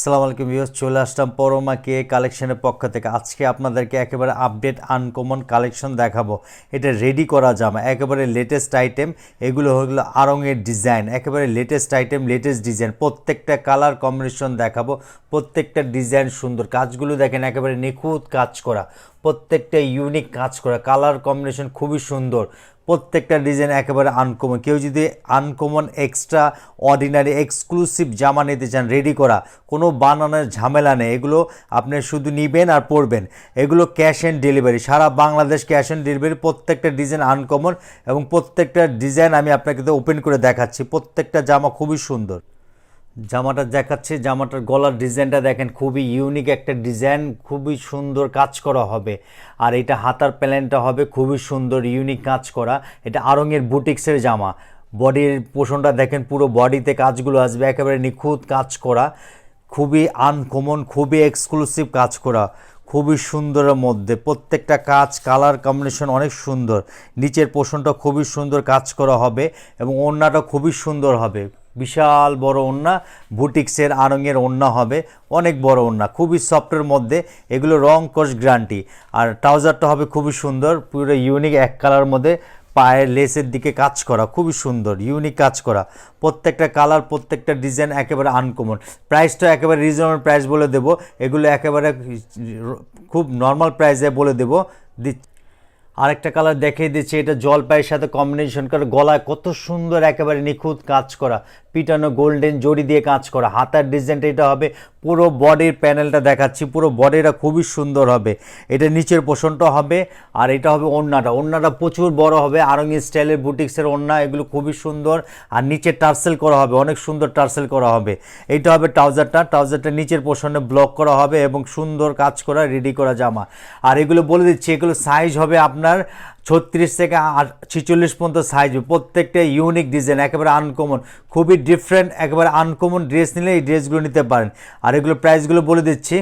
সালাম আলাইকুম ভিউস চলে আসলাম পরমা কে কালেকশনের পক্ষ থেকে। আজকে আপনাদেরকে একেবারে আপডেট আনকমন কালেকশন দেখাবো। এটা রেডি করা জামা, একেবারে লেটেস্ট আইটেম এগুলো হলো আরঙের ডিজাইন একেবারে লেটেস্ট আইটেম লেটেস্ট ডিজাইন প্রত্যেকটা কালার কম্বিনেশন দেখাবো, প্রত্যেকটা ডিজাইন সুন্দর। কাজগুলো দেখেন, একেবারে নিখুঁত কাজ করা। প্রত্যেকটা ইউনিক কাজ করা। কালার কম্বিনেশন খুবই সুন্দর। প্রত্যেকটা ডিজাইন একেবারে আনকমন কেউ যদি আনকমন এক্সট্রা অর্ডিনারি এক্সক্লুসিভ জামা নিতে চান রেডি করা, কোনো বানানোর ঝামেলা নেই। এগুলো আপনি শুধু নিবেন আর পরবেন। এগুলো ক্যাশ অ্যান্ড ডেলিভারি সারা বাংলাদেশ ক্যাশ অ্যান্ড ডেলিভারি প্রত্যেকটা ডিজাইন আনকমন এবং প্রত্যেকটা ডিজাইন আমি আপনাকে ওপেন করে দেখাচ্ছি। প্রত্যেকটা জামা খুবই সুন্দর। জামাটা দেখাচ্ছে, জামাটার গলার ডিজাইনটা দেখেন, খুবই ইউনিক একটা ডিজাইন খুবই সুন্দর কাজ করা হবে। আর এটা হাতার প্যালেনটা হবে, খুবই সুন্দর ইউনিক কাজ করা। এটা আরঙের বুটিক্সের জামা। বডির পোষণটা দেখেন, পুরো বডিতে কাজগুলো আসবে, একেবারে নিখুঁত কাজ করা। খুবই আনকমন খুবই এক্সক্লুসিভ কাজ করা। খুবই সুন্দরের মধ্যে। প্রত্যেকটা কাজ কালার কম্বিনেশন অনেক সুন্দর। নিচের পোষণটা খুবই সুন্দর কাজ করা হবে এবং ওড়নাটা খুবই সুন্দর হবে। বিশাল বড় ওড়না। বুটিক্সের আরঙের ওড়না হবে, অনেক বড় ওড়না। খুবই সফটের মধ্যে, এগুলো রং কোর্স গ্রান্টি। আর ট্রাউজারটা হবে খুবই সুন্দর, পুরো ইউনিক এক কালার মধ্যে পায়ের লেসের দিকে কাজ করা, খুবই সুন্দর, ইউনিক কাজ করা। প্রত্যেকটা কালার, প্রত্যেকটা ডিজাইন একেবারে আনকমন প্রাইসটা একেবারে রিজনেবল প্রাইস বলে দেবো। এগুলো একেবারে খুব নর্মাল প্রাইসে বলে দেবো। আরেকটা কালার দেখিয়ে দিচ্ছে, এটা জলপাইয়ের সাথে কম্বিনেশন করে, গলায় কত সুন্দর একেবারে নিখুঁত কাজ করা। পিটানো গোল্ডেন জড়ি দিয়ে কাজ করা। হাতার ডিজাইনটা এটা হবে। পুরো বডির প্যানেলটা দেখাচ্ছি। পুরো বডিটা খুবই সুন্দর হবে। এটা নিচের পোষণটা হবে আর এটা হবে ওড়নাটা। ওড়নাটা প্রচুর বড় হবে। আরঙ্গি স্টাইলের বুটিক্সের ওড়না, এগুলো খুবই সুন্দর। আর নিচে টার্সেল করা হবে। অনেক সুন্দর টার্সেল করা হবে। এইটা হবে ট্রাউজারটা। ট্রাউজারটা নিচের পোষণে ব্লক করা হবে এবং সুন্দর কাজ করা রেডি করা জামা। আর এগুলো বলে দিচ্ছি এগুলো সাইজ হবে আপনার ছত্রিশ থেকে ছিচল্লিশ পর্যন্ত সাইজ প্রত্যেকটা ইউনিক ডিজাইন একেবারে আনকমন খুবই ডিফারেন্ট একেবারে আনকমন ড্রেস নিলে এই ড্রেসগুলো নিতে পারেন। আর এগুলো প্রাইসগুলো বলে দিচ্ছি।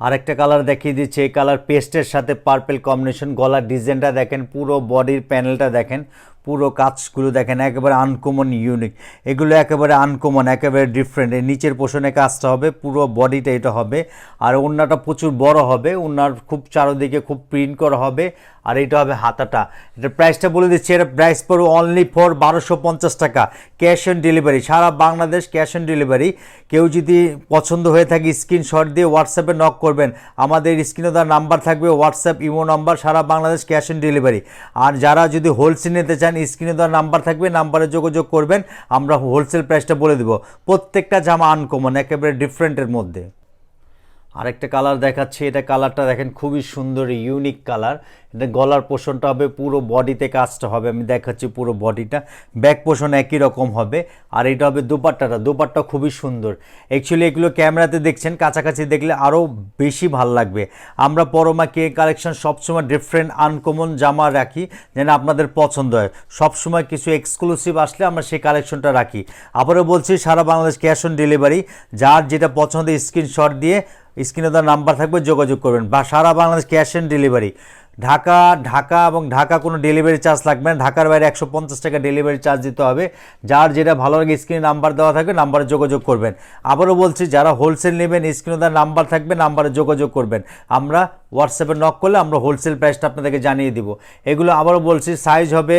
আরেকটা কালার দেখিয়ে দিচ্ছে। এই কালার পেস্টের সাথে পার্পেল কম্বিনেশন গলার ডিজাইনটা দেখেন, পুরো বডির প্যানেলটা দেখেন। পুরো কাজগুলো দেখেন, একেবারে আনকমন ইউনিক এগুলো একেবারে আনকমন একেবারে ডিফারেন্ট এই নিচের পোষণে কাজটা হবে, পুরো বডিটা এটা হবে। আর ওড়নাটা প্রচুর বড় হবে ওনার খুব চারোদিকে খুব প্রিন্ট করা হবে, আর এটা হবে হাতাটা। এটা প্রাইসটা বলে দিচ্ছি এটা প্রাইস পড়বে অনলি ফর বারোশো পঞ্চাশ টাকা। ক্যাশ অন ডেলিভারি সারা বাংলাদেশ ক্যাশ অন ডেলিভারি কেউ যদি পছন্দ হয়ে থাকে স্ক্রিনশট দিয়ে হোয়াটসঅ্যাপে নক করবেন। আমাদের স্ক্রিনে তার নাম্বার থাকবে হোয়াটসঅ্যাপ ইমো নাম্বার সারা বাংলাদেশ ক্যাশ অন ডেলিভারি আর যারা যদি হোলসেল নিতে চান স্ক্রিনে দেওয়ার নাম্বার থাকবে নাম্বারে যোগাযোগ করবেন, আমরা হোলসেল প্রাইসটা বলে দেবো। প্রত্যেকটা জামা আনকমন একেবারে ডিফারেন্টের মধ্যে। আরেকটা কালার দেখাচ্ছি, এটা কালারটা দেখেন খুবই সুন্দর ইউনিক কালার। এটা গলার পোষণটা হবে, পুরো বডিতে কাজটা হবে, আমি দেখাচ্ছি পুরো বডিটা। ব্যাক পোষণ একই রকম হবে, আর এটা হবে দুপাট্টাটা, দুপাট্টা খুবই সুন্দর। অ্যাকচুয়ালি এগুলো ক্যামেরাতে দেখছেন, কাছাকাছি দেখলে আরও বেশি ভালো লাগবে। আমরা পরমা কে কালেকশন সবসময় ডিফারেন্ট আনকমন জামা রাখি, যেন আপনাদের পছন্দ হয়। সবসময় কিছু এক্সক্লুসিভ আসলে আমরা সেই কালেকশনটা রাখি। আবারও বলছি, সারা বাংলাদেশ ক্যাশ অন ডেলিভারি যার যেটা পছন্দ স্ক্রিনশট দিয়ে স্ক্রিনে তার নাম্বার থাকবে, যোগাযোগ করবেন। বা সারা Bangladesh cash and delivery. Dhaka Dhaka এবং ঢাকা কোনো ডেলিভারি চার্জ লাগবে না। ঢাকার বাইরে একশো পঞ্চাশ টাকা ডেলিভারি চার্জ দিতে হবে। যার যেটা ভালো লাগে স্ক্রিনে নাম্বার দেওয়া থাকবে, নাম্বারে যোগাযোগ করবেন। আবারও বলছি, যারা হোলসেল নেবেন, স্ক্রিনে তার নাম্বার থাকবে, নাম্বারে যোগাযোগ করবেন। আমরা হোয়াটসঅ্যাপে নক করলে আমরা হোলসেল প্রাইসটা আপনাদেরকে জানিয়ে দিব। এগুলো আবারও বলছি সাইজ হবে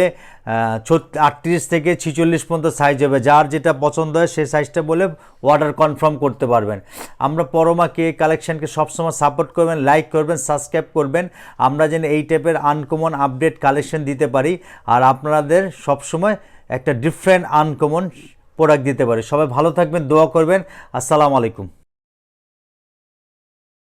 আটত্রিশ থেকে ছিচল্লিশ পর্যন্ত সাইজ হবে। যার যেটা পছন্দ হয় সেই সাইজটা বলে অর্ডার কনফার্ম করতে পারবেন। আমরা পরমা কে কালেকশানকে সবসময় সাপোর্ট করবেন লাইক করবেন সাবস্ক্রাইব করবেন। আমরা যেন এই টাইপের আনকমন আপডেট কালেকশন দিতে পারি আর আপনাদের সবসময় একটা ডিফারেন্ট আনকমন প্রোডাক্ট দিতে পারি। সবাই ভালো থাকবেন, দোয়া করবেন। আসসালামু আলাইকুম।